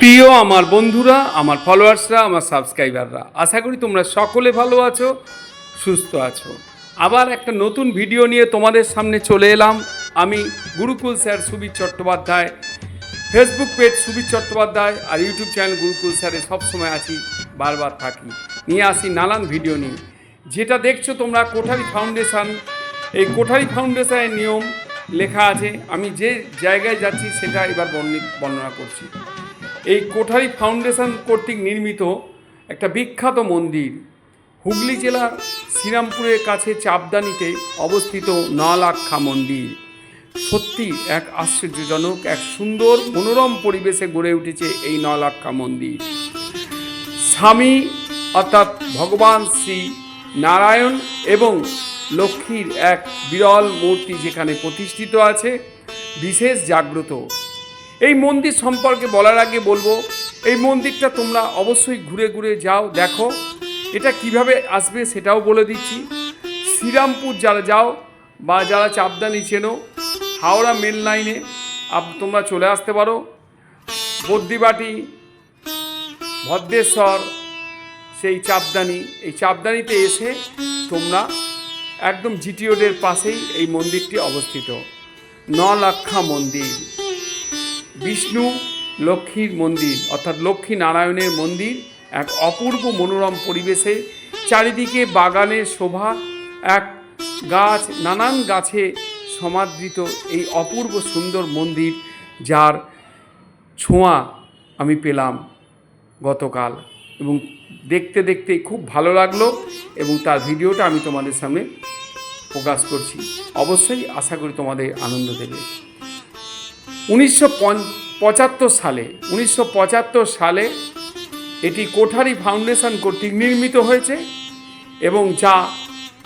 প্রিয় আমার বন্ধুরা, আমার ফলোয়ার্সরা, আমার সাবস্ক্রাইবাররা, আশা করি তোমরা সকলে ভালো আছো, সুস্থ আছো। আবার একটা নতুন ভিডিও নিয়ে তোমাদের সামনে চলে এলাম। আমি Gurukul sir Subir Chattopadhyay. Facebook page Subir Chattopadhyay আর ইউটিউব চ্যানেল গুরুকুল স্যারে সবসময় আছি, বারবার থাকি। নিয়ে আসি নানান ভিডিও নিয়ে। যেটা দেখছ তোমরা, কোঠারি ফাউন্ডেশন। এই কোঠারি ফাউন্ডেশনের নিয়ম লেখা আছে। আমি যে জায়গায় যাচ্ছি, সেটা এবার বর্ণি বর্ণনা করছি। এই কোঠারি ফাউন্ডেশন কর্তৃক নির্মিত একটা বিখ্যাত মন্দির। হুগলি জেলার শ্রীরামপুরের কাছে চাপদানিতে অবস্থিত নলাক্ষা মন্দির। সত্যি এক আশ্চর্যজনক, এক সুন্দর, মনোরম পরিবেশে গড়ে উঠেছে এই নলাক্ষা মন্দির। স্বামী অর্থাৎ ভগবান শ্রী নারায়ণ এবং লক্ষ্মীর এক বিরল মূর্তি যেখানে প্রতিষ্ঠিত আছে, বিশেষ জাগ্রত। এই মন্দির সম্পর্কে বলার আগে বলব, এই মন্দিরটা তোমরা অবশ্যই ঘুরে ঘুরে যাও, দেখো। এটা কীভাবে আসবে সেটাও বলে দিচ্ছি। শ্রীরামপুর যারা যাও বা যারা চাপদানি চেনো, হাওড়া মেন লাইনে তোমরা চলে আসতে পারো। বদ্রিবাটি, ভদ্রেশ্বর, সেই চাপদানি, এই চাপদানিতে এসে তোমরা একদম জিটিওডের পাশেই এই মন্দিরটি অবস্থিত। নলাক্ষা মন্দির। বিষ্ণু লক্ষ্মীর মন্দির, অর্থাৎ লক্ষ্মী নারায়ণের মন্দির, এক অপূর্ব মনোরম পরিবেশে। চারিদিকে বাগানের শোভা, এক গাছ, নানান গাছে সমাদৃত এই অপূর্ব সুন্দর মন্দির, যার ছোঁয়া আমি পেলাম গতকাল। এবং দেখতে দেখতে খুব ভালো লাগল এবং তার ভিডিওটা আমি তোমাদের সামনে প্রকাশ করছি। অবশ্যই আশা করি তোমাদের আনন্দ দেবে। উনিশশো পঁচাত্তর সালে, উনিশশো পঁচাত্তর সালে এটি কোঠারি ফাউন্ডেশন কর্তৃক নির্মিত হয়েছে এবং যা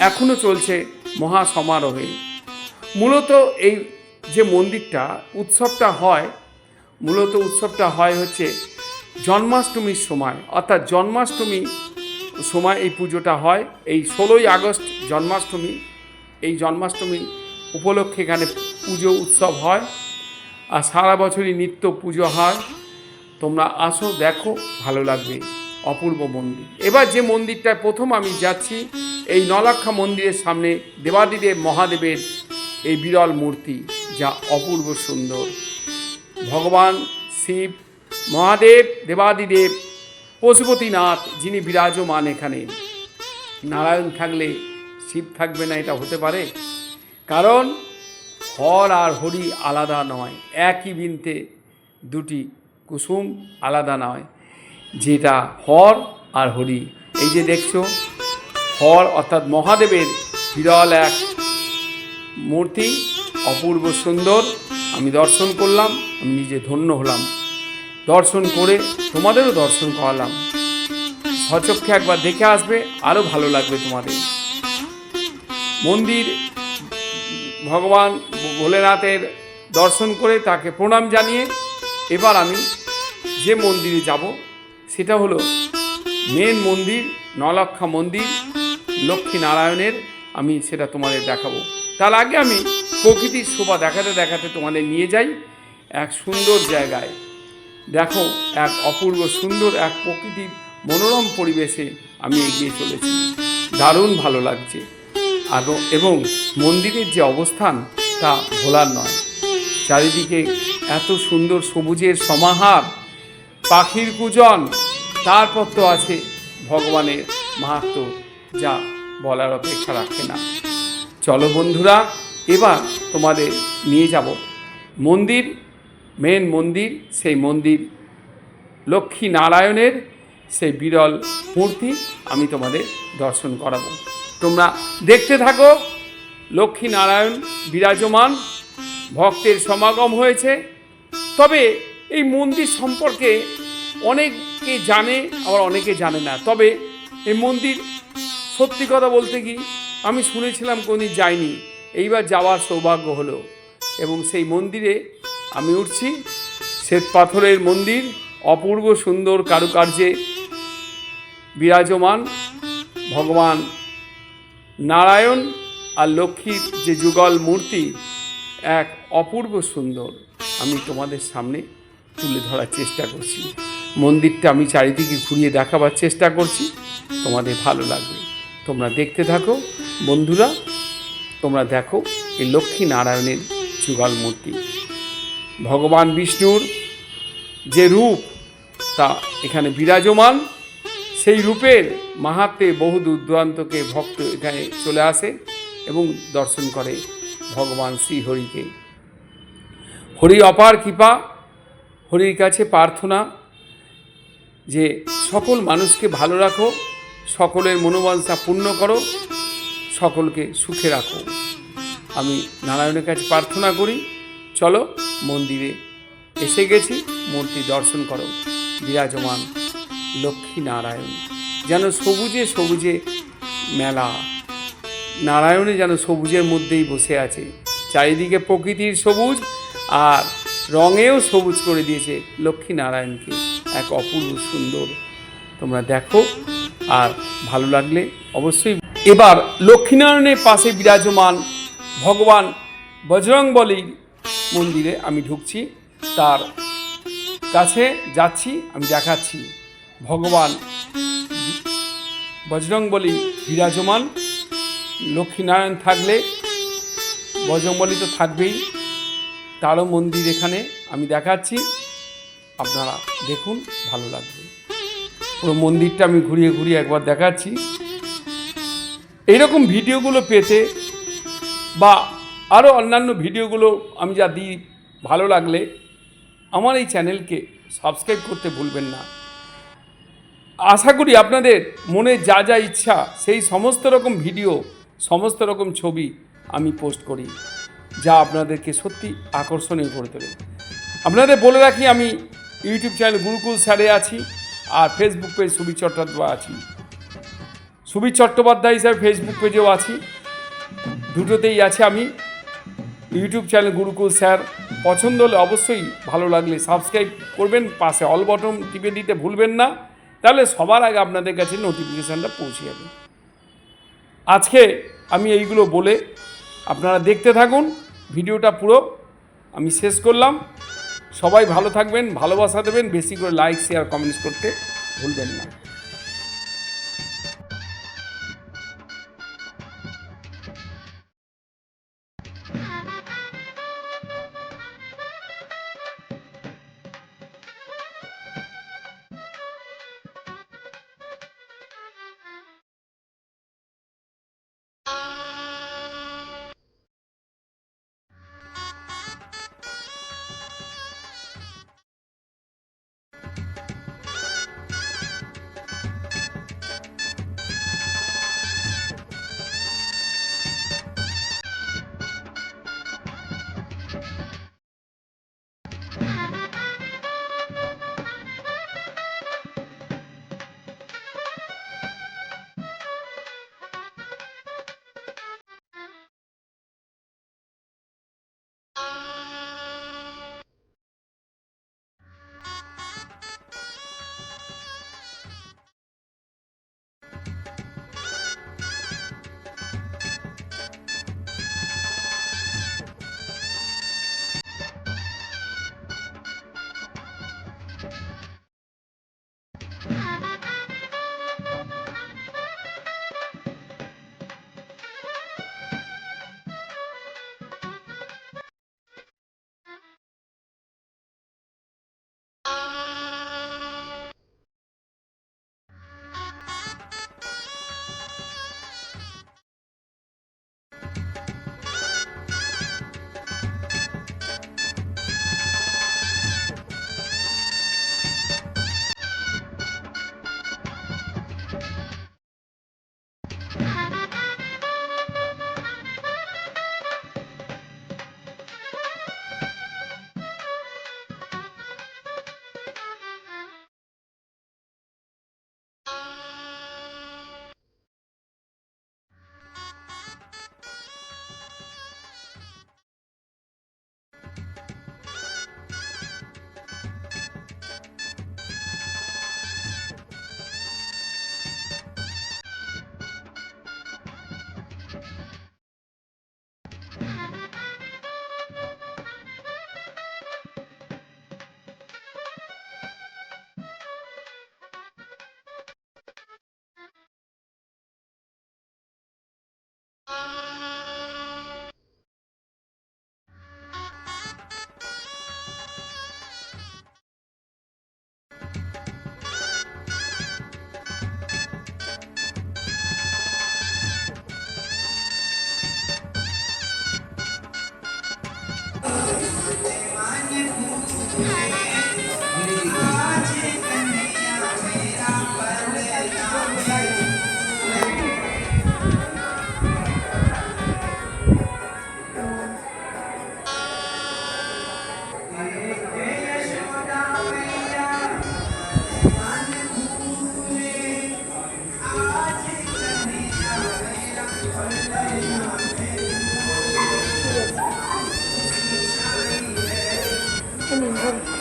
এখনও চলছে মহা সমারোহে মূলত এই যে মন্দিরটা উৎসবটা হয়, মূলত উৎসবটা হয় হচ্ছে জন্মাষ্টমীর সময়। অর্থাৎ জন্মাষ্টমী সময় এই পুজোটা হয়। এই ষোলোই আগস্ট জন্মাষ্টমী, এই জন্মাষ্টমী উপলক্ষে এখানে পুজো উৎসব হয়। আর সারা বছরই নিত্য পুজো হয়। তোমরা আসো, দেখো, ভালো লাগবে। অপূর্ব মন্দির। এবার যে মন্দিরটায় প্রথম আমি যাচ্ছি, এই নলাক্ষা মন্দিরের সামনে দেবাদিদেব মহাদেবের এই বিরল মূর্তি, যা অপূর্ব সুন্দর। ভগবান শিব, মহাদেব, দেবাদিদেব, পশুপতিনাথ, যিনি বিরাজমান এখানে। নারায়ণ থাকলে শিব থাকবে না, এটা হতে পারে। কারণ হর আর হরি আলাদা নয়, একই বিনতে দুটি কুসুম আলাদা নয়, যেটা হর আর হরি। এই যে দেখছ, হর অর্থাৎ মহাদেবের বিরল এক মূর্তি, অপূর্ব সুন্দর। আমি দর্শন করলাম, আমি নিজে ধন্য হলাম। দর্শন করে তোমাদেরও দর্শন করালাম। সচক্ষে একবার দেখে আসবে আরও ভালো লাগবে তোমাদের। মন্দির ভগবান ভোলেনাথের দর্শন করে তাকে প্রণাম জানিয়ে এবার আমি যে মন্দিরে যাব, সেটা হলো মেন মন্দির নলক্ষা মন্দির, লক্ষ্মীনারায়ণের, আমি সেটা তোমাদের দেখাবো। তার আগে আমি প্রকৃতির শোভা দেখাতে দেখাতে তোমাদের নিয়ে যাই এক সুন্দর জায়গায়। দেখো, এক অপূর্ব সুন্দর এক প্রকৃতির মনোরম পরিবেশে আমি এগিয়ে চলেছি। দারুণ ভালো লাগছে। এবং মন্দিরের যে অবস্থান, তা ভোলার নয়। চারিদিকে এত সুন্দর সবুজের সমাহার, পাখির পূজন তারপর তো আছে ভগবানের মাহাত্ম, যা বলার অপেক্ষা রাখে না। চলো বন্ধুরা, এবার তোমাদের নিয়ে যাব। মন্দির মেন মন্দির, সেই মন্দির, লক্ষ্মী নারায়ণের সেই বিরল মূর্তি আমি তোমাদের দর্শন করাবো। তোমরা দেখতে থাকো। লক্ষ্মী নারায়ণ বিরাজমান, ভক্তের সমাগম হয়েছে। তবে এই মন্দির সম্পর্কে অনেকে জানে, আবার অনেকে জানে না। তবে এই মন্দির সত্যি কথা বলতে কি, আমি শুনেছিলাম কোনদিন যাইনি। এইবার যাওয়ার সৌভাগ্য হলো। এবং সেই মন্দিরে আমি উঠছি। শ্বেত পাথরের মন্দির, অপূর্ব সুন্দর কারুকার্যে বিরাজমান। ভগবান নারায়ণ আর লক্ষ্মীর যে যুগল মূর্তি, এক অপূর্ব সুন্দর। আমি তোমাদের সামনে তুলে ধরার চেষ্টা করছি। মন্দিরটা আমি চারিদিকে ঘুরিয়ে দেখাবার চেষ্টা করছি। তোমাদের ভালো লাগবে। তোমরা দেখতে থাকো। বন্ধুরা, তোমরা দেখো এই লক্ষ্মী নারায়ণের যুগল মূর্তি। ভগবান বিষ্ণুর যে রূপ, তা এখানে বিরাজমান। সেই রূপের মাহাত্মে বহু দূর ভক্ত এখানে চলে আসে এবং দর্শন করে ভগবান শ্রীহরিকে। হরি অপার কৃপা, হরির কাছে প্রার্থনা যে সকল মানুষকে ভালো রাখো, সকলের মনোবাঞ্ছা পূর্ণ করো, সকলকে সুখে রাখো। আমি নারায়ণের কাছে প্রার্থনা করি, চলো মন্দিরে এসে গেছি, মূর্তি দর্শন করো, বিরাজমান। লক্ষ্মী নারায়ণ যেন সবুজে সবুজে মেলা। নারায়ণে যেন সবুজের মধ্যেই বসে আছে। চারিদিকে প্রকৃতির সবুজ আর রঙেও সবুজ করে দিয়েছে লক্ষ্মী নারায়ণকে এক অপূর্ব সুন্দর। তোমরা দেখো, আর ভালো লাগলে অবশ্যই এবার লক্ষ্মীনারায়ণের পাশে বিরাজমান ভগবান বজরংবলীর মন্দিরে আমি ঢুকছি। তার কাছে যাচ্ছি, আমি দেখাচ্ছি। ভগবান বজরংবলী বিরাজমান, লক্ষ্মীনারায়ণ থাকলে বজরংবলী তো থাকবেই। তারও মন্দির এখানে আমি দেখাচ্ছি, আপনারা দেখুন, ভালো লাগবে। পুরো মন্দিরটা আমি ঘুরিয়ে ঘুরিয়ে একবার দেখাচ্ছি। এইরকম ভিডিওগুলো পেতে বা আরও অন্যান্য ভিডিওগুলো আমি যা দিই ভালো লাগলে আমার এই চ্যানেলকে সাবস্ক্রাইব করতে ভুলবেন না। আশা করি আপনাদের মনে যা যা ইচ্ছা, সেই সমস্ত রকম ভিডিও, সমস্ত রকম ছবি আমি পোস্ট করি, যা আপনাদেরকে সত্যি আকর্ষণীয় করে তোলে। আপনাদের বলে রাখি, আমি ইউটিউব চ্যানেল গুরুকুল স্যারে আছি, আর ফেসবুক পেজ সুবীর চট্টোপাধ্যায় আছি। সুবীর চট্টোপাধ্যায় হিসাবে ফেসবুক পেজেও আছি। দুটোতেই আছে আমি। ইউটিউব চ্যানেল গুরুকুল স্যার, পছন্দ হলে অবশ্যই ভালো লাগলে সাবস্ক্রাইব করবেন, পাশে অল বটন টিপে দিতে ভুলবেন না। তাহলে সবার আগে আপনাদের কাছে নোটিফিকেশানটা পৌঁছে যাবে। আজকে আমি এইগুলো বলে আপনারা দেখতে থাকুন, ভিডিওটা পুরো আমি শেষ করলাম। সবাই ভালো থাকবেন, ভালোবাসা দেবেন, বেশি করে লাইক শেয়ার কমেন্টস করতে ভুলবেন না। 你问